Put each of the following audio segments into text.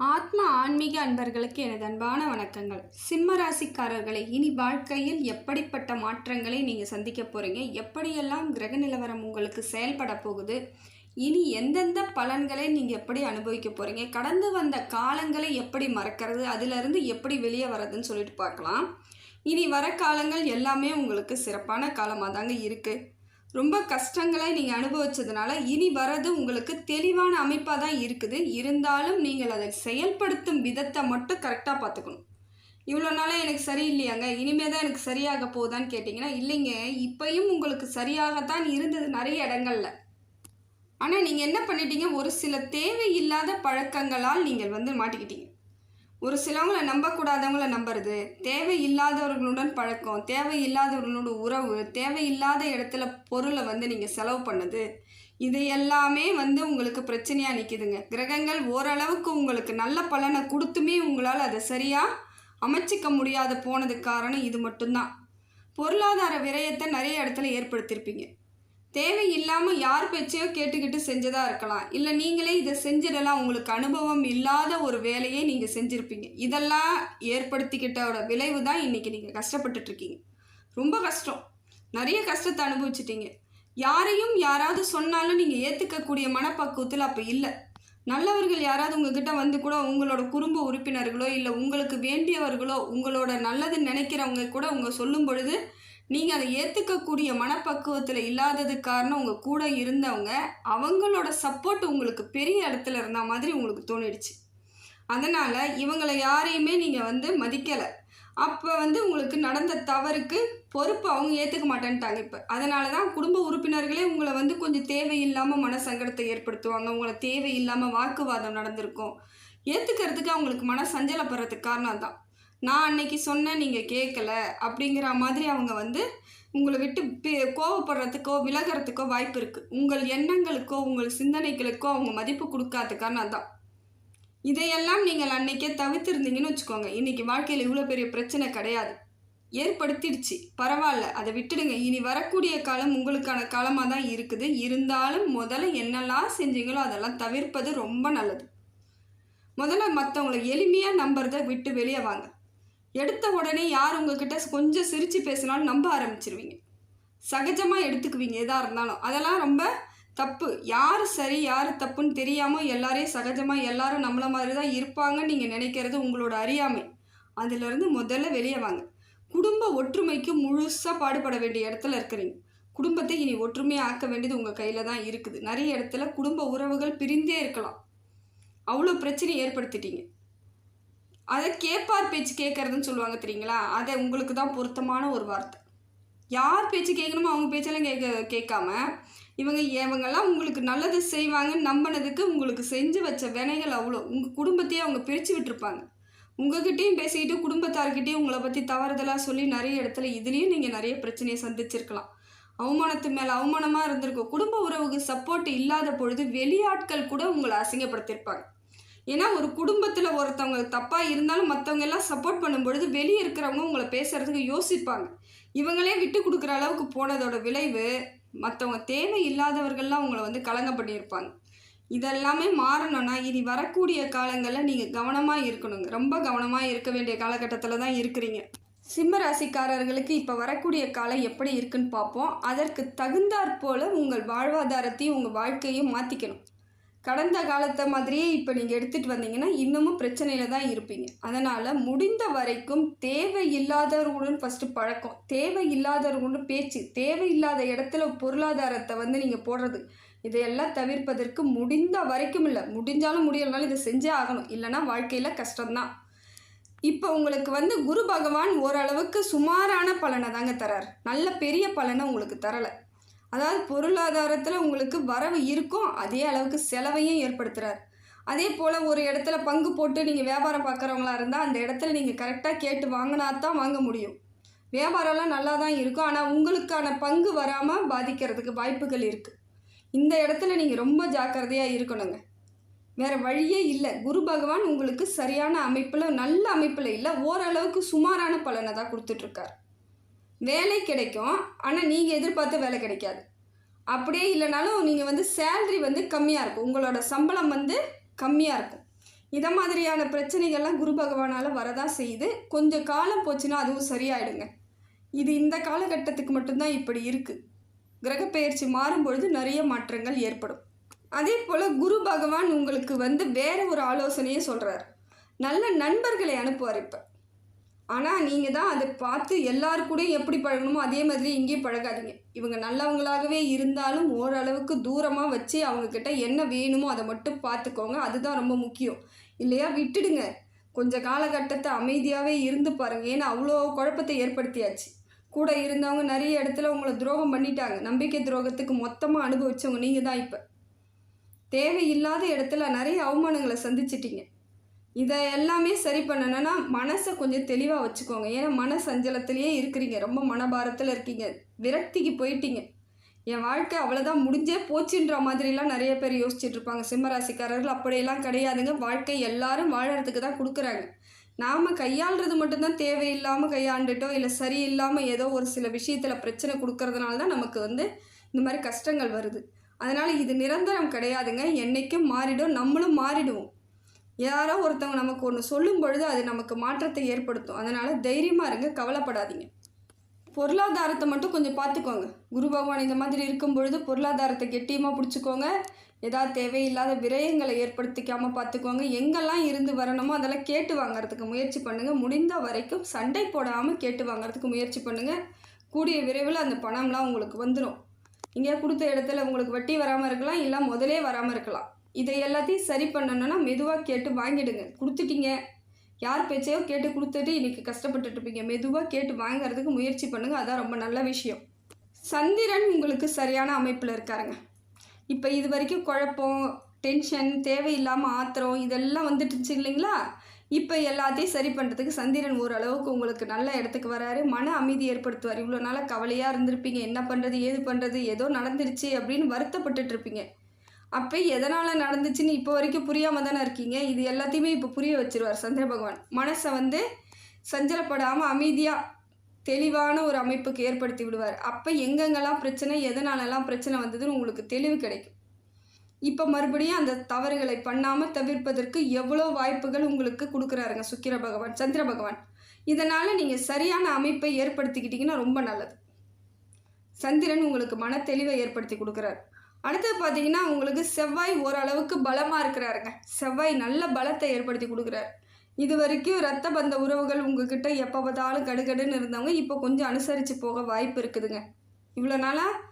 ஆத்ம ஆன்மீக அன்பர்களுக்கு எனது அன்பான வணக்கங்கள். சிம்ம ராசிக்காரர்களை இனி வாழ்க்கையில் எப்படிப்பட்ட மாற்றங்களை நீங்கள் சந்திக்க போகிறீங்க எப்படியெல்லாம் கிரக நிலவரம் உங்களுக்கு செயல்பட போகுது? இனி எந்தெந்த பலன்களை நீங்கள் எப்படி அனுபவிக்க போகிறீங்க கடந்து வந்த காலங்களை எப்படி மறக்கிறது? அதிலிருந்து எப்படி வெளியே வர்றதுன்னு சொல்லிட்டு பார்க்கலாம். இனி வர காலங்கள் எல்லாமே உங்களுக்கு சிறப்பான காலமாக தாங்க இருக்குது ரொம்ப கஷ்டங்களை நீங்கள் அனுபவித்ததுனால இனி வர்றது உங்களுக்கு தெளிவான அமைப்பாக தான் இருக்குது. இருந்தாலும் நீங்கள் அதை செயல்படுத்தும் விதத்தை மட்டும் கரெக்டாக பார்த்துக்கணும். இவ்வளோ நாளாக எனக்கு சரியில்லையாங்க? இனிமே தான் எனக்கு சரியாக போகுதான்னு கேட்டிங்கன்னா இல்லைங்க. இப்பயும் உங்களுக்கு சரியாகத்தான் இருந்தது நிறைய இடங்கள்ல. ஆனால் நீங்கள் என்ன பண்ணிட்டீங்க? ஒரு சில தேவையில்லாத பழக்கங்களால் நீங்கள் வந்து மாட்டிக்கிட்டீங்க. ஒரு சிலவங்களை நம்பக்கூடாதவங்கள நம்புறது. தேவையில்லாதவர்களுடன் பழக்கம் தேவையில்லாதவர்களோட உறவு தேவையில்லாத இடத்துல பொருளை வந்து நீங்கள் செலவு பண்ணது இது எல்லாமே வந்து உங்களுக்கு பிரச்சனையாக நிற்கிதுங்க கிரகங்கள் ஓரளவுக்கு உங்களுக்கு நல்ல பலனை கொடுத்துமே உங்களால் அதை சரியாக அமைச்சிக்க முடியாத போனதுக்கு காரணம் இது மட்டும்தான். பொருளாதார விரயத்தை நிறைய இடத்துல ஏற்படுத்தியிருப்பீங்க. தேவையில்லாமல் யார் பேச்சையோ கேட்டுக்கிட்டு செஞ்சதாக இருக்கலாம். இல்லை நீங்களே இதை செஞ்சிடலாம். உங்களுக்கு அனுபவம் இல்லாத ஒரு வேலையை நீங்கள் செஞ்சுருப்பீங்க. இதெல்லாம் ஏற்படுத்திக்கிட்டோட விளைவு தான் இன்றைக்கி நீங்கள் கஷ்டப்பட்டுட்ருக்கீங்க ரொம்ப கஷ்டம். நிறைய கஷ்டத்தை அனுபவிச்சிட்டிங்க. யாரையும் யாராவது சொன்னாலும் நீங்கள் ஏற்றுக்கக்கூடிய மனப்பக்குவத்தில் அப்போ இல்லை. நல்லவர்கள் யாராவது உங்ககிட்ட வந்து கூட உங்களோட குடும்ப உறுப்பினர்களோ இல்லை உங்களுக்கு வேண்டியவர்களோ உங்களோட நல்லது நினைக்கிறவங்க கூட உங்கள் சொல்லும் பொழுது நீங்கள் அதை ஏற்றுக்கக்கூடிய மனப்பக்குவத்தில் இல்லாததுக்கு காரணம் உங்கள் கூட இருந்தவங்க அவங்களோட சப்போர்ட் உங்களுக்கு பெரிய இடத்துல இருந்த மாதிரி உங்களுக்கு தோணிடுச்சு. அதனால் இவங்களை யாரையுமே நீங்கள் வந்து மதிக்கலை. அப்போ வந்து உங்களுக்கு நடந்த தவறுக்கு பொறுப்பு அவங்க ஏற்றுக்க மாட்டேன்ட்டாங்க இப்போ. அதனால தான் குடும்ப உறுப்பினர்களே உங்களை வந்து கொஞ்சம் தேவையில்லாமல் மன சங்கடத்தை ஏற்படுத்துவாங்க. உங்களை தேவையில்லாமல் வாக்குவாதம் நடந்திருக்கும். ஏற்றுக்கிறதுக்கு அவங்களுக்கு மன சஞ்சலப்படுறதுக்கு காரணம் தான் நான் அன்னைக்கு சொன்னேன் நீங்கள் கேட்கல அப்படிங்கிற மாதிரி அவங்க வந்து உங்களை விட்டு பே- கோவப்படுறதுக்கோ விலகிறதுக்கோ வாய்ப்பு இருக்குது உங்கள் எண்ணங்களுக்கோ உங்கள் சிந்தனைகளுக்கோ அவங்க மதிப்பு கொடுக்காத அதான். இதையெல்லாம் நீங்கள் அன்னைக்கே தவிர்த்திருந்தீங்கன்னு வச்சுக்கோங்க. இன்றைக்கி வாழ்க்கையில் இவ்வளோ பெரிய பிரச்சனை கிடையாது. ஏற்படுத்திடுச்சு. பரவாயில்ல. அதை விட்டுடுங்க. இனி வரக்கூடிய காலம் உங்களுக்கான காலமாக தான் இருக்குது. இருந்தாலும் முதல்ல என்னெல்லாம் செஞ்சீங்களோ அதெல்லாம் தவிர்ப்பது ரொம்ப நல்லது. முதல்ல மற்றவங்களை எளிமையாக நம்புறதை விட்டு வெளியே வாங்க. எடுத்த உடனே யார் உங்ககிட்ட கொஞ்சம் சிரித்து பேசினாலும் நம்ப ஆரம்பிச்சிருவீங்க. சகஜமாக எடுத்துக்குவீங்க எதாக இருந்தாலும். அதெல்லாம் ரொம்ப தப்பு. யார் சரி யார் தப்புன்னு தெரியாமல் எல்லாரையும் சகஜமாக எல்லாரும் நம்மளை மாதிரி தான் இருப்பாங்கன்னு நீங்கள் நினைக்கிறது உங்களோட அறியாமை. அதிலிருந்து முதல்ல வெளியே வாங்க. குடும்ப ஒற்றுமைக்கு முழுசாக பாடுபட வேண்டிய இடத்துல இருக்கிறீங்க. குடும்பத்தை இனி ஒற்றுமையாக ஆக்க வேண்டியது உங்கள் கையில் தான் இருக்குது. நிறைய இடத்துல குடும்ப உறவுகள் பிரிந்தே இருக்கலாம். அவ்வளோ பிரச்சனை ஏற்படுத்திட்டீங்க. அதை கேட்பார் பேச்சு கேட்குறதுன்னு சொல்லுவாங்க தெரியுங்களா? அதை உங்களுக்கு தான் பொருத்தமான ஒரு வார்த்தை. யார் பேச்சு கேட்கணுமோ அவங்க பேச்செல்லாம் கேட்க கேட்காம இவங்க இவங்கெல்லாம் உங்களுக்கு நல்லது செய்வாங்கன்னு நம்பினதுக்கு உங்களுக்கு செஞ்சு வச்ச வினைகள் அவ்வளோ. உங்கள் குடும்பத்தையே அவங்க பிரித்து விட்டுருப்பாங்க. உங்ககிட்டையும் பேசிக்கிட்டு குடும்பத்தார்கிட்டையும் உங்களை பற்றி தவறுதலாக சொல்லி நிறைய இடத்துல இதுலேயும் நீங்கள் நிறைய பிரச்சனையை சந்திச்சிருக்கலாம். அவமானத்து மேலே அவமானமாக இருந்திருக்கும். குடும்ப உறவுக்கு சப்போர்ட் இல்லாத பொழுது வெளியாட்கள் கூட உங்களை அசிங்கப்படுத்தியிருப்பாங்க ஏன்னா ஒரு குடும்பத்தில் ஒருத்தவங்க தப்பாக இருந்தாலும் மற்றவங்க எல்லாம் சப்போர்ட் பண்ணும்பொழுது வெளியே இருக்கிறவங்க உங்களை பேசுகிறதுக்கு யோசிப்பாங்க. இவங்களே விட்டு கொடுக்குற அளவுக்கு போனதோட விளைவு மற்றவங்க தேவை இல்லாதவர்கள்லாம் உங்களை வந்து கலங்க பண்ணியிருப்பாங்க. இதெல்லாமே மாறணும்னா இனி வரக்கூடிய காலங்களில் நீங்கள் கவனமாக இருக்கணுங்க. ரொம்ப கவனமாக இருக்க வேண்டிய காலகட்டத்தில் தான் இருக்கிறீங்க. சிம்ம ராசிக்காரர்களுக்கு இப்போ வரக்கூடிய காலம் எப்படி இருக்குன்னு பார்ப்போம். அதற்கு தகுந்தாற்போல் உங்கள் வாழ்வாதாரத்தையும் உங்கள் வாழ்க்கையும் மாற்றிக்கணும் கடந்த காலத்தை மாதிரியே இப்போ நீங்கள் எடுத்துகிட்டு வந்தீங்கன்னா இன்னமும் பிரச்சனையில் தான் இருப்பீங்க. அதனால் முடிந்த வரைக்கும் தேவையில்லாதவர்களுடன் ஃபஸ்ட்டு பழக்கம் தேவையில்லாதவர்களுடன் பேச்சு தேவையில்லாத இடத்துல பொருளாதாரத்தை வந்து நீங்கள் போடுறது இதையெல்லாம் தவிர்ப்பதற்கு முடிந்த வரைக்கும் இல்லை. முடிஞ்சாலும் முடியலனாலும் இதை செஞ்சே ஆகணும். இல்லைன்னா வாழ்க்கையில் கஷ்டம்தான். இப்போ உங்களுக்கு வந்து குரு பகவான் ஓரளவுக்கு சுமாரான பலனை தாங்க தரார். நல்ல பெரிய பலனை உங்களுக்கு தரலை. அதாவது பொருளாதாரத்தில் உங்களுக்கு வரவு இருக்கும் அதே அளவுக்கு செலவையும் ஏற்படுத்துகிறார் அதே போல் ஒரு இடத்துல பங்கு போட்டு நீங்கள் வியாபாரம் பார்க்குறவங்களா இருந்தால் அந்த இடத்துல நீங்கள் கரெக்டாக கேட்டு வாங்கினா தான் வாங்க முடியும். வியாபாரம்லாம் நல்லா தான் இருக்கும் ஆனால் உங்களுக்கான பங்கு வராமல் பாதிக்கிறதுக்கு வாய்ப்புகள் இருக்குது இந்த இடத்துல நீங்கள் ரொம்ப ஜாக்கிரதையாக இருக்கணுங்க. வேறு வழியே இல்லை. குரு பகவான் உங்களுக்கு சரியான அமைப்பில் நல்ல அமைப்பில் இல்லை ஓரளவுக்கு சுமாரான பலனை தான் கொடுத்துட்ருக்கார் வேலை கிடைக்கும் ஆனால் நீங்கள் எதிர்பார்த்த வேலை கிடைக்காது. அப்படியே இல்லைனாலும் நீங்கள் வந்து சேல்ரி வந்து கம்மியாக இருக்கும். உங்களோட சம்பளம் வந்து கம்மியாக இருக்கும். இதை மாதிரியான பிரச்சனைகள்லாம் குரு பகவானால் வரதான் செய்யுது. கொஞ்சம் காலம் போச்சுன்னா அதுவும் சரியாயிடுங்க. இது இந்த காலகட்டத்துக்கு மட்டும்தான் இப்படி இருக்குது கிரகப்பெயர்ச்சி மாறும்பொழுது நிறைய மாற்றங்கள் ஏற்படும். அதே போல் குரு பகவான் உங்களுக்கு வந்து வேறு ஒரு ஆலோசனையே சொல்கிறார் நல்ல நண்பர்களை அனுப்புவார் இப்போ. ஆனால் நீங்கள் தான் அதை பார்த்து எல்லாருக்கூடையும் கூடயும் எப்படி பழகணுமோ அதே மாதிரி இங்கேயும் பழகாதீங்க. இவங்க நல்லவங்களாகவே இருந்தாலும் ஓரளவுக்கு தூரமாக வச்சு அவங்கக்கிட்ட என்ன வேணுமோ அதை மட்டும் பார்த்துக்கோங்க. அதுதான் ரொம்ப முக்கியம். இல்லையா? விட்டுடுங்க. கொஞ்சம் காலகட்டத்தை அமைதியாகவே இருந்து பாருங்கள் ஏன்னா அவ்வளோ குழப்பத்தை ஏற்படுத்தியாச்சு. கூட இருந்தவங்க நிறைய இடத்துல உங்களை துரோகம் பண்ணிட்டாங்க. நம்பிக்கை துரோகத்துக்கு மொத்தமாக அனுபவிச்சவங்க நீங்கள் தான் இப்போ. தேவையில்லாத இடத்துல நிறைய அவமானங்களை சந்திச்சிட்டிங்க. இதை எல்லாமே சரி பண்ணணும்னா மனசை கொஞ்சம் தெளிவாக வச்சுக்கோங்க. ஏன்னா மன சஞ்சலத்திலேயே இருக்கிறீங்க. ரொம்ப மனபாரத்தில் இருக்கீங்க. விரக்திக்கு போயிட்டீங்க. என் வாழ்க்கை அவ்வளோதான் முடிஞ்சே போச்சுன்ற மாதிரிலாம் நிறைய பேர் யோசிச்சுட்டு இருப்பாங்க. சிம்மராசிக்காரர்கள் அப்படியெல்லாம் கிடையாதுங்க. வாழ்க்கை எல்லாரும் வாழறதுக்கு தான் கொடுக்குறாங்க. நாம் கையாளுறது மட்டும்தான் தேவையில்லாமல் கையாண்டுட்டோ இல்லை சரியில்லாமல் ஏதோ ஒரு சில விஷயத்தில் பிரச்சனை கொடுக்கறதுனால தான் நமக்கு வந்து இந்த மாதிரி கஷ்டங்கள் வருது. அதனால் இது நிரந்தரம் கிடையாதுங்க. என்றைக்கும் மாறிடும். நம்மளும் மாறிடுவோம். யாரோ ஒருத்தவங்க நமக்கு ஒன்று சொல்லும் பொழுது அது நமக்கு மாற்றத்தை ஏற்படுத்தும். அதனால் தைரியமாக இருங்க கவலைப்படாதீங்க. பொருளாதாரத்தை மட்டும் கொஞ்சம் பார்த்துக்கோங்க. குரு பகவான் இந்த மாதிரி இருக்கும் பொழுது பொருளாதாரத்தை கெட்டியமாக பிடிச்சிக்கோங்க. ஏதாவது தேவையில்லாத விரயங்களை ஏற்படுத்திக்காமல் பார்த்துக்கோங்க. எங்கெல்லாம் இருந்து வரணுமோ அதெல்லாம் கேட்டு வாங்குறதுக்கு முயற்சி பண்ணுங்கள் முடிந்த வரைக்கும் சண்டை போடாமல் கேட்டு வாங்குறதுக்கு முயற்சி பண்ணுங்கள் கூடிய விரைவில் அந்த பணம்லாம் உங்களுக்கு வந்துடும் இங்கே கொடுத்த இடத்துல உங்களுக்கு வட்டி வராமல் இருக்கலாம் இல்லை முதலே வராமல் இருக்கலாம். இதை எல்லாத்தையும் சரி பண்ணணும்னா மெதுவாக கேட்டு வாங்கிடுங்க. கொடுத்துட்டீங்க. யார் பேச்சையோ கேட்டு கொடுத்துட்டு இன்றைக்கி கஷ்டப்பட்டுட்டு இருப்பீங்க மெதுவாக கேட்டு வாங்குறதுக்கு முயற்சி பண்ணுங்கள் அதான் ரொம்ப நல்ல விஷயம். சந்திரன் உங்களுக்கு சரியான அமைப்பில் இருக்காருங்க. இப்போ இது வரைக்கும் குழப்பம் டென்ஷன் தேவையில்லாமல் ஆத்திரம் இதெல்லாம் வந்துட்டுச்சு இல்லைங்களா? இப்போ எல்லாத்தையும் சரி பண்ணுறதுக்கு சந்திரன் ஓரளவுக்கு உங்களுக்கு நல்ல இடத்துக்கு வராரு. மன அமைதி ஏற்படுத்துவார். இவ்வளோ நாளாக கவலையாக இருந்திருப்பீங்க. என்ன பண்ணுறது ஏது பண்ணுறது ஏதோ நடந்துருச்சு அப்படின்னு வருத்தப்பட்டுட்ருப்பீங்க. அப்போ எதனால் நடந்துச்சுன்னு இப்போ வரைக்கும் புரியாமல் தானே இருக்கீங்க? இது எல்லாத்தையுமே இப்போ புரிய வச்சிருவார் சந்திர பகவான். மனசை வந்து சஞ்சலப்படாமல் அமைதியாக தெளிவான ஒரு அமைப்புக்கு ஏற்படுத்தி விடுவார். அப்போ எங்கெங்கெல்லாம் பிரச்சனை எதனாலலாம் பிரச்சனை வந்ததுன்னு உங்களுக்கு தெளிவு கிடைக்கும். இப்போ மறுபடியும் அந்த தவறுகளை பண்ணாமல் தவிர்ப்பதற்கு எவ்வளோ வாய்ப்புகள் உங்களுக்கு கொடுக்குறாருங்க சுக்கிர பகவான் சந்திர பகவான். இதனால் நீங்கள் சரியான அமைப்பை ஏற்படுத்திக்கிட்டிங்கன்னா ரொம்ப நல்லது. சந்திரன் உங்களுக்கு மன தெளிவை ஏற்படுத்தி கொடுக்குறாரு. அடுத்தது பார்த்தீங்கன்னா உங்களுக்கு செவ்வாய் ஓரளவுக்கு பலமாக இருக்கிறாருங்க. செவ்வாய் நல்ல பலத்தை ஏற்படுத்தி கொடுக்குறாரு. இது வரைக்கும் ரத்த பந்த உறவுகள் உங்ககிட்ட எப்போ பார்த்தாலும் கடுகடுன்னு இருந்தவங்க இப்போ கொஞ்சம் அனுசரித்து போக வாய்ப்பு இருக்குதுங்க. இவ்வளோ நாளாக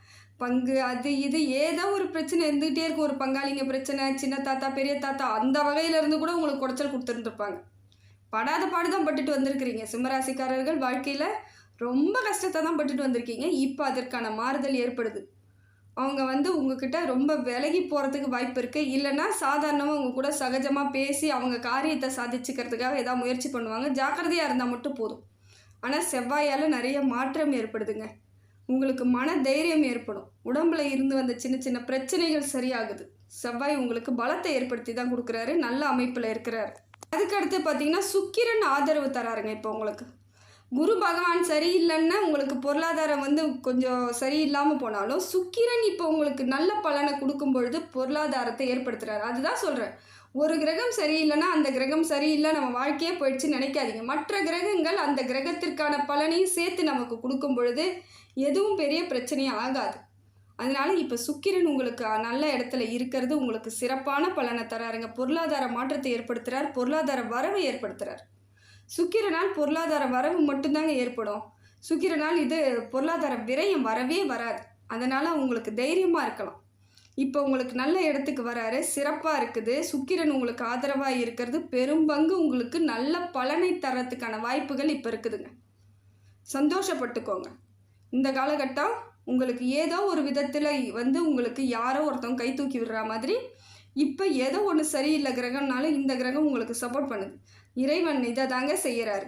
பங்கு அது இது ஏதோ ஒரு பிரச்சனை இருந்துகிட்டே இருக்கும். ஒரு பங்காளிங்க பிரச்சனை சின்ன தாத்தா பெரிய தாத்தா அந்த வகையிலேருந்து கூட உங்களுக்கு குடைச்சல் கொடுத்துருந்துருப்பாங்க. படாத பாடு தான் பட்டுட்டு வந்திருக்கிறீங்க. சிம்மராசிக்காரர்கள் வாழ்க்கையில் ரொம்ப கஷ்டத்தை தான் பட்டுட்டு வந்திருக்கீங்க. இப்போ அதற்கான மாறுதல் ஏற்படுது. அவங்க வந்து உங்ககிட்ட ரொம்ப விலகி போகிறதுக்கு வாய்ப்பு இருக்குது இல்லைன்னா சாதாரணமாக உங்கள் கூட சகஜமாக பேசி அவங்க காரியத்தை சாதிச்சுக்கிறதுக்காக ஏதாவது முயற்சி பண்ணுவாங்க. ஜாக்கிரதையாக இருந்தால் மட்டும் போதும். ஆனால் செவ்வாயால் நிறைய மாற்றம் ஏற்படுதுங்க. உங்களுக்கு மன தைரியம் ஏற்படும். உடம்புல இருந்து வந்த சின்ன சின்ன பிரச்சனைகள் சரியாகுது. செவ்வாய் உங்களுக்கு பலத்தை ஏற்படுத்தி தான் கொடுக்குறாரு. நல்ல அமைப்பில் இருக்கிறாரு. அதுக்கடுத்து பார்த்தீங்கன்னா சுக்கிரன் ஆதரவு தராருங்க இப்போ உங்களுக்கு. குரு பகவான் சரியில்லைன்னா உங்களுக்கு பொருளாதாரம் வந்து கொஞ்சம் சரியில்லாமல் போனாலும் சுக்கிரன் இப்போ உங்களுக்கு நல்ல பலனை கொடுக்கும் பொழுது பொருளாதாரத்தை ஏற்படுத்துகிறார் அதுதான் சொல்கிறேன் ஒரு கிரகம் சரியில்லைன்னா அந்த கிரகம் சரியில்லை நம்ம வாழ்க்கையே போயிடுச்சு நினைக்காதீங்க. மற்ற கிரகங்கள் அந்த கிரகத்திற்கான பலனையும் சேர்த்து நமக்கு கொடுக்கும் பொழுது எதுவும் பெரிய பிரச்சனையும் ஆகாது. அதனால இப்போ சுக்கிரன் உங்களுக்கு நல்ல இடத்துல இருக்கிறது உங்களுக்கு சிறப்பான பலனை தராருங்க. பொருளாதார மாற்றத்தை ஏற்படுத்துகிறார் பொருளாதார வரவை ஏற்படுத்துகிறார் சுக்கிரனால் பொருளாதார வரவு மட்டும்தாங்க ஏற்படும். சுக்கிரனால் இது பொருளாதார விரயம் வரவே வராது. அதனால் உங்களுக்கு தைரியமாக இருக்கலாம். இப்போ உங்களுக்கு நல்ல இடத்துக்கு வராரு சிறப்பாக இருக்குது. சுக்கிரன் உங்களுக்கு ஆதரவாக இருக்கிறது. பெரும்பங்கு உங்களுக்கு நல்ல பலனை தரத்துக்கான வாய்ப்புகள் இப்போ இருக்குதுங்க. சந்தோஷப்பட்டுக்கோங்க. இந்த காலகட்டம் உங்களுக்கு ஏதோ ஒரு விதத்தில் வந்து உங்களுக்கு யாரோ ஒருத்தவங்க கை தூக்கி விடுற மாதிரி இப்போ ஏதோ ஒன்று சரியில்லை கிரகம்னாலும் இந்த கிரகம் உங்களுக்கு சப்போர்ட் பண்ணுது. இறைவன் இதை தாங்க செய்கிறாரு.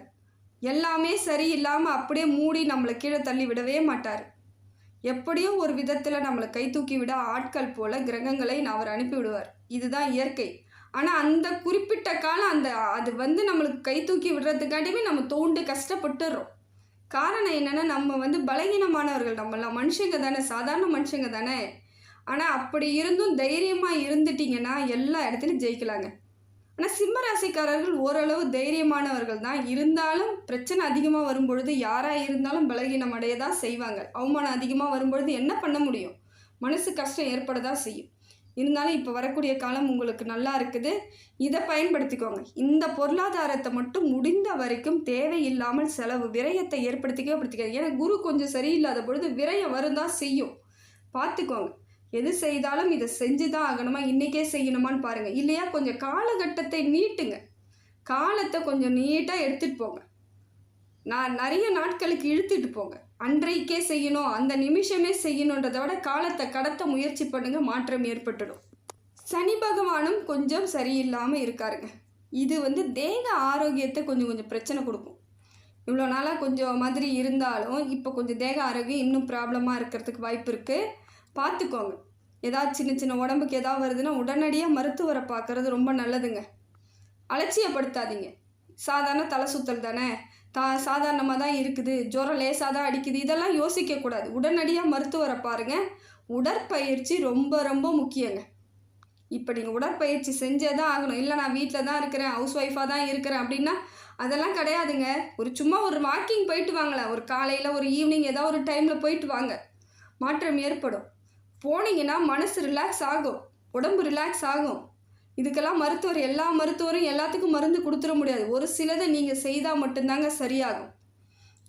எல்லாமே சரியில்லாமல் அப்படியே மூடி நம்மளை கீழே தள்ளி விடவே மாட்டார். எப்படியோ ஒரு விதத்தில் நம்மளை கை தூக்கி விட ஆட்கள் போல கிரகங்களை அவர் அனுப்பி விடுவார். இதுதான் இயற்கை. ஆனால் அந்த குறிப்பிட்ட காலம் அந்த அது வந்து நம்மளுக்கு கை தூக்கி விடுறதுக்காட்டியுமே நம்ம தோண்டு கஷ்டப்பட்டுடுறோம் காரணம் என்னென்னா நம்ம வந்து பலகீனமானவர்கள். நம்மளாம் மனுஷங்க தானே சாதாரண மனுஷங்க தானே. ஆனால் அப்படி இருந்தும் தைரியமாக இருந்துட்டிங்கன்னா எல்லா இடத்துலையும் ஜெயிக்கலாங்க. ஆனால் சிம்ம ராசிக்காரர்கள் ஓரளவு தைரியமானவர்கள் தான். இருந்தாலும் பிரச்சனை அதிகமாக வரும்பொழுது யாராக இருந்தாலும் பலகீனம் அடைய தான் செய்வாங்க. அவமானம் அதிகமாக வரும்பொழுது என்ன பண்ண முடியும்? மனசு கஷ்டம் ஏற்பட தான் செய்யும். இருந்தாலும் இப்போ வரக்கூடிய காலம் உங்களுக்கு நல்லா இருக்குது. இதை பயன்படுத்திக்கோங்க. இந்த பொருளாதாரத்தை மட்டும் முடிந்த வரைக்கும் தேவையில்லாமல் செலவு விரயத்தை ஏற்படுத்திக்கவே படுத்திக்காது ஏன்னா குரு கொஞ்சம் சரியில்லாத பொழுது விரயம் வரும் தான் செய்யும். பார்த்துக்கோங்க. எது செய்தாலும் இதை செஞ்சு தான் ஆகணுமா? இன்றைக்கே செய்யணுமான்னு பாருங்கள் இல்லையா? கொஞ்சம் காலகட்டத்தை நீட்டுங்க. காலத்தை கொஞ்சம் நீட்டாக எடுத்துகிட்டு போங்க. நான் நிறைய நாட்களுக்கு இழுத்துட்டு போங்க. அன்றைக்கே செய்யணும் அந்த நிமிஷமே செய்யணுன்றதை விட காலத்தை கடத்த முயற்சி பண்ணுங்க. மாற்றம் ஏற்பட்டுடும். சனி பகவானும் கொஞ்சம் சரியில்லாமல் இருக்காருங்க. இது வந்து தேக ஆரோக்கியத்தை கொஞ்சம் கொஞ்சம் பிரச்சனை கொடுக்கும். இவ்வளோ நாளாக கொஞ்சம் மாதிரி இருந்தாலும் இப்போ கொஞ்சம் தேக ஆரோக்கியம் இன்னும் ப்ராப்ளமாக இருக்கிறதுக்கு வாய்ப்பு இருக்குது பார்த்துக்கோங்க. ஏதாவது சின்ன சின்ன உடம்புக்கு ஏதாவது வருதுன்னா உடனடியாக மருத்துவரை பார்க்குறது ரொம்ப நல்லதுங்க. அலட்சியப்படுத்தாதீங்க. சாதாரண தலை சுத்தல் தானே? தா சாதாரணமாக தான் இருக்குது. ஜுரம் லேசாக தான் அடிக்குது. இதெல்லாம் யோசிக்கக்கூடாது உடனடியாக மருத்துவரை பாருங்கள் உடற்பயிற்சி ரொம்ப ரொம்ப முக்கியங்க. இப்போ நீங்கள் உடற்பயிற்சி செஞ்சே தான் ஆகணும். இல்லை நான் வீட்டில் தான் இருக்கிறேன் ஹவுஸ் ஒய்ஃபாக தான் இருக்கிறேன் அப்படின்னா அதெல்லாம் கிடையாதுங்க. ஒரு சும்மா ஒரு வாக்கிங் போயிட்டு வாங்களேன். ஒரு காலையில் ஒரு ஈவினிங் ஏதாவது ஒரு டைமில் போயிட்டு வாங்க. மாற்றம் ஏற்படும். போனீங்கன்னா மனசு ரிலாக்ஸ் ஆகும். உடம்பு ரிலாக்ஸ் ஆகும். இதுக்கெல்லாம் மருத்துவர் எல்லா மருத்துவரும் எல்லாத்துக்கும் மருந்து கொடுத்துட முடியாது. ஒரு சிலதை நீங்கள் செய்தால் மட்டும்தாங்க சரியாகும்.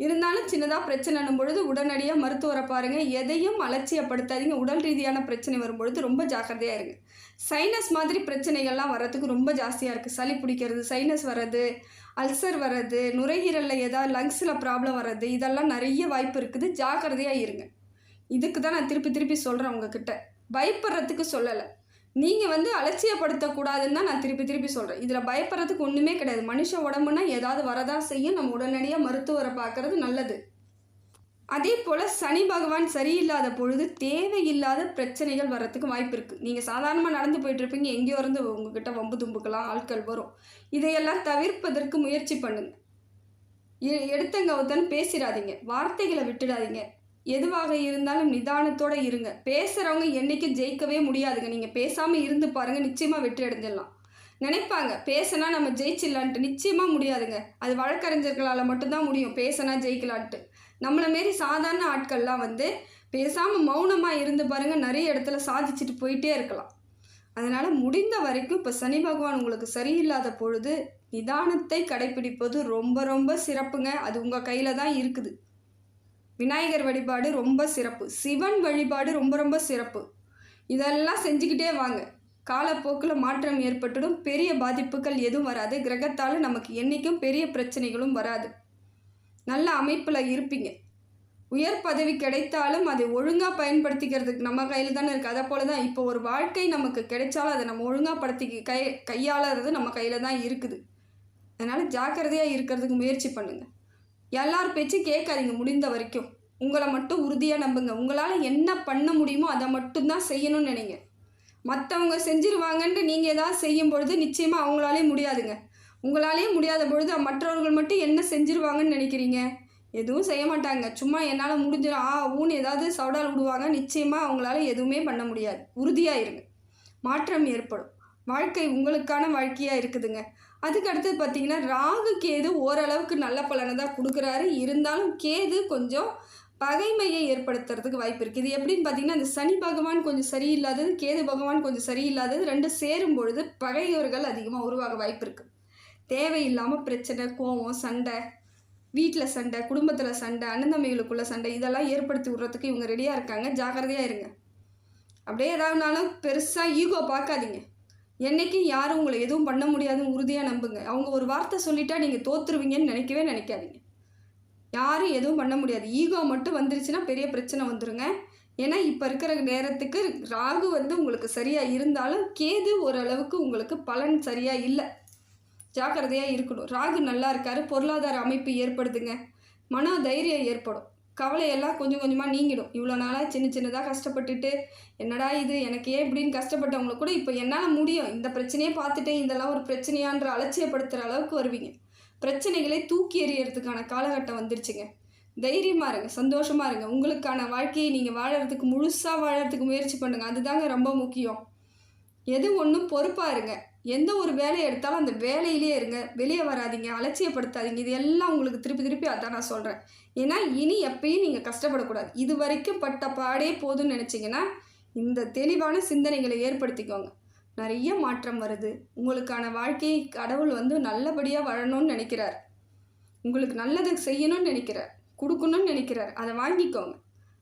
இருந்தாலும் சின்னதாக பிரச்சனைன்னும் பொழுது உடனடியாக மருத்துவரை பாருங்கள் எதையும் அலட்சியப்படுத்தாதீங்க. உடல் ரீதியான பிரச்சனை வரும்பொழுது ரொம்ப ஜாக்கிரதையாக இருங்க. சைனஸ் மாதிரி பிரச்சனைகள்லாம் வர்றதுக்கு ரொம்ப ஜாஸ்தியாக இருக்குது சளி பிடிக்கிறது சைனஸ் வர்றது அல்சர் வர்றது நுரையீரலில் ஏதாவது லங்ஸில் ப்ராப்ளம் வர்றது இதெல்லாம் நிறைய வாய்ப்பு இருக்குது. ஜாக்கிரதையாக இருங்க. இதுக்கு தான் நான் திருப்பி திருப்பி சொல்கிறேன் உங்ககிட்ட. பயப்படுறதுக்கு சொல்லலை. நீங்கள் வந்து அலட்சியப்படுத்தக்கூடாதுன்னு தான் நான் திருப்பி திருப்பி சொல்கிறேன் இதில் பயப்படுறதுக்கு ஒன்றுமே கிடையாது. மனுஷ உடம்புனா ஏதாவது வரதான் செய்யும். நம்ம உடனடியாக மருத்துவரை பார்க்குறது நல்லது. அதே போல் சனி பகவான் சரியில்லாத பொழுது தேவையில்லாத பிரச்சனைகள் வர்றதுக்கு வாய்ப்பு இருக்குது நீங்கள் சாதாரணமாக நடந்து போயிட்டுருப்பீங்க எங்கேயோ இருந்து உங்ககிட்ட வம்பு தும்புக்கெல்லாம் ஆட்கள் வரும். இதையெல்லாம் தவிர்ப்பதற்கு முயற்சி பண்ணுங்கள் எ- எடுத்தங்க ஒருத்தன் பேசிடாதீங்க. வார்த்தைகளை விட்டுடாதீங்க. எதுவாக இருந்தாலும் நிதானத்தோட இருங்க. பேசுகிறவங்க என்றைக்கும் ஜெயிக்கவே முடியாதுங்க. நீங்கள் பேசாமல் இருந்து பாருங்கள் நிச்சயமாக வெற்றி அடைஞ்சிடலாம். நினைப்பாங்க பேசினா நம்ம ஜெயிச்சிடலான்ட்டு. நிச்சயமாக முடியாதுங்க. அது வழக்கறிஞர்களால் மட்டும்தான் முடியும். பேசினா ஜெயிக்கலான்ட்டு. நம்மளை மாரி சாதாரண ஆட்கள்லாம் வந்து பேசாமல் மௌனமாக இருந்து பாருங்கள் நிறைய இடத்துல சாதிச்சுட்டு போயிட்டே இருக்கலாம். அதனால் முடிந்த வரைக்கும் இப்போ சனி பகவான் உங்களுக்கு சரியில்லாத பொழுது நிதானத்தை கடைப்பிடிப்பது ரொம்ப ரொம்ப சிறப்புங்க. அது உங்கள் கையில் தான் இருக்குது. விநாயகர் வழிபாடு ரொம்ப சிறப்பு. சிவன் வழிபாடு ரொம்ப ரொம்ப சிறப்பு. இதெல்லாம் செஞ்சுக்கிட்டே வாங்க. காலப்போக்கில் மாற்றம் ஏற்பட்டுடும். பெரிய பாதிப்புகள் எதுவும் வராது. கிரகத்தால் நமக்கு என்றைக்கும் பெரிய பிரச்சனைகளும் வராது. நல்ல அமைப்பில் இருப்பீங்க. உயர் பதவி கிடைத்தாலும் அதை ஒழுங்காக பயன்படுத்திக்கிறதுக்கு நம்ம கையில் தானே இருக்குது அதை போல தான் இப்போ ஒரு வாழ்க்கை நமக்கு கிடைச்சாலும் அதை நம்ம ஒழுங்காக படுத்தி கை கையாளுறது நம்ம கையில் தான் இருக்குது. அதனால் ஜாக்கிரதையாக இருக்கிறதுக்கு முயற்சி பண்ணுங்கள் எல்லார் பேச்சும் கேட்காதீங்க முடிந்த வரைக்கும். உங்களை மட்டும் உறுதியாக நம்புங்க. உங்களால் என்ன பண்ண முடியுமோ அதை மட்டும்தான் செய்யணும்னு நினைங்க. மற்றவங்க செஞ்சிருவாங்கன்ட்டு நீங்கள் ஏதாவது செய்யும் பொழுது நிச்சயமாக அவங்களாலே முடியாதுங்க. உங்களாலேயும் முடியாத பொழுது மற்றவர்கள் மட்டும் என்ன செஞ்சிருவாங்கன்னு நினைக்கிறீங்க? எதுவும் செய்ய மாட்டாங்க. சும்மா என்னால் முடிஞ்சிடும் ஆ ஊன்னு ஏதாவது சவுடால் விடுவாங்க. நிச்சயமாக அவங்களால எதுவுமே பண்ண முடியாது. உறுதியாக இருங்க. மாற்றம் ஏற்படும். வாழ்க்கை உங்களுக்கான வாழ்க்கையாக இருக்குதுங்க. அதுக்கு அடுத்து பார்த்தீங்கன்னா ராகு கேது ஓரளவுக்கு நல்ல பலனை தான் கொடுக்குறாரு. இருந்தாலும் கேது கொஞ்சம் பகைமையை ஏற்படுத்துறதுக்கு வாய்ப்பு இருக்குது இது எப்படின்னு பார்த்தீங்கன்னா அந்த சனி பகவான் கொஞ்சம் சரியில்லாதது கேது பகவான் கொஞ்சம் சரியில்லாதது ரெண்டு சேரும் பொழுது பகையோர்கள் அதிகமாக உருவாக வாய்ப்பு இருக்குது தேவையில்லாமல் பிரச்சனை கோவம் சண்டை வீட்டில் சண்டை குடும்பத்தில் சண்டை அண்ணந்தம்பிகளுக்குள்ள சண்டை இதெல்லாம் ஏற்படுத்தி விட்றதுக்கு இவங்க ரெடியாக இருக்காங்க. ஜாக்கிரதையாக இருங்க. அப்படியே ஏதாவதுனாலும் பெருசாக ஈகோ பார்க்காதீங்க என்றைக்கும் யாரும் உங்களை எதுவும் பண்ண முடியாதுன்னு உறுதியாக நம்புங்க. அவங்க ஒரு வார்த்தை சொல்லிட்டா நீங்கள் தோற்றுருவீங்கன்னு நினைக்கவே நினைக்காதீங்க. யாரும் எதுவும் பண்ண முடியாது. ஈகோ மட்டும் வந்துருச்சுன்னா பெரிய பிரச்சனை வந்துருங்க. ஏன்னா இப்போ இருக்கிற நேரத்துக்கு ராகு வந்து உங்களுக்கு சரியாக இருந்தாலும் கேது ஓரளவுக்கு உங்களுக்கு பலன் சரியாக இல்லை. ஜாக்கிரதையாக இருக்கணும். ராகு நல்லா இருக்காரு. பொருளாதார அமைப்பு ஏற்படுதுங்க. மன தைரியம் ஏற்படும். கவலையெல்லாம் கொஞ்சம் கொஞ்சமாக நீங்கிடும். இவ்வளோ நாளாக சின்ன சின்னதாக கஷ்டப்பட்டுட்டு என்னடா இது எனக்கு ஏன் இப்படின்னு கஷ்டப்பட்டவங்கள கூட இப்போ என்னால் முடியும். இந்த பிரச்சனையே பார்த்துட்டேன் இதெல்லாம் ஒரு பிரச்சனையான்ற அலட்சியப்படுத்துகிற அளவுக்கு வருவீங்க. பிரச்சனைகளை தூக்கி எறியறதுக்கான காலகட்டம் வந்துருச்சுங்க. தைரியமாக இருங்க சந்தோஷமாக இருங்க. உங்களுக்கான வாழ்க்கையை நீங்கள் வாழறதுக்கு முழுசாக வாழறதுக்கு முயற்சி பண்ணுங்கள் அதுதாங்க ரொம்ப முக்கியம். எது ஒன்றும் பொறுப்பாக இருங்க. எந்த ஒரு வேலையை எடுத்தாலும் அந்த வேலையிலே இருங்க. வெளியே வராதிங்க அலட்சியப்படுத்தாதீங்க. இது எல்லாம் உங்களுக்கு திருப்பி திருப்பி அதான் நான் சொல்கிறேன் ஏன்னா இனி எப்பயும் நீங்கள் கஷ்டப்படக்கூடாது. இது வரைக்கும் பட்ட பாடே போதும்னு நினச்சிங்கன்னா இந்த தெளிவான சிந்தனைகளை ஏற்படுத்திக்கோங்க. நிறைய மாற்றம் வருது. உங்களுக்கான வாழ்க்கையை கடவுள் வந்து நல்லபடியாக வாழணும்னு நினைக்கிறார். உங்களுக்கு நல்லது செய்யணும்னு நினைக்கிறார். கொடுக்கணும்னு நினைக்கிறார். அதை வாங்கிக்கோங்க.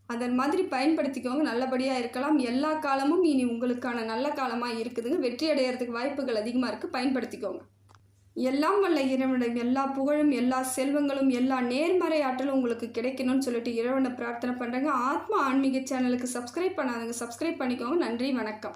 அதன் மாதிரி பயன்படுத்திக்கோங்க. நல்லபடியாக இருக்கலாம். எல்லா காலமும் இனி உங்களுக்கான நல்ல காலமாக இருக்குதுங்க. வெற்றி அடையிறதுக்கு வாய்ப்புகள் அதிகமாக இருக்குது பயன்படுத்திக்கோங்க. எல்லாம் வல்ல இறைவனிடம் எல்லா புகழும் எல்லா செல்வங்களும் எல்லா நேர்மறை ஆற்றலும் உங்களுக்கு கிடைக்கணும்னு சொல்லிட்டு இறைவனை பிரார்த்தனை பண்ணுறேங்க ஆத்மா ஆன்மீக சேனலுக்கு சப்ஸ்கிரைப் பண்ணாதங்க. சப்ஸ்கிரைப் பண்ணிக்கோங்க. நன்றி. வணக்கம்.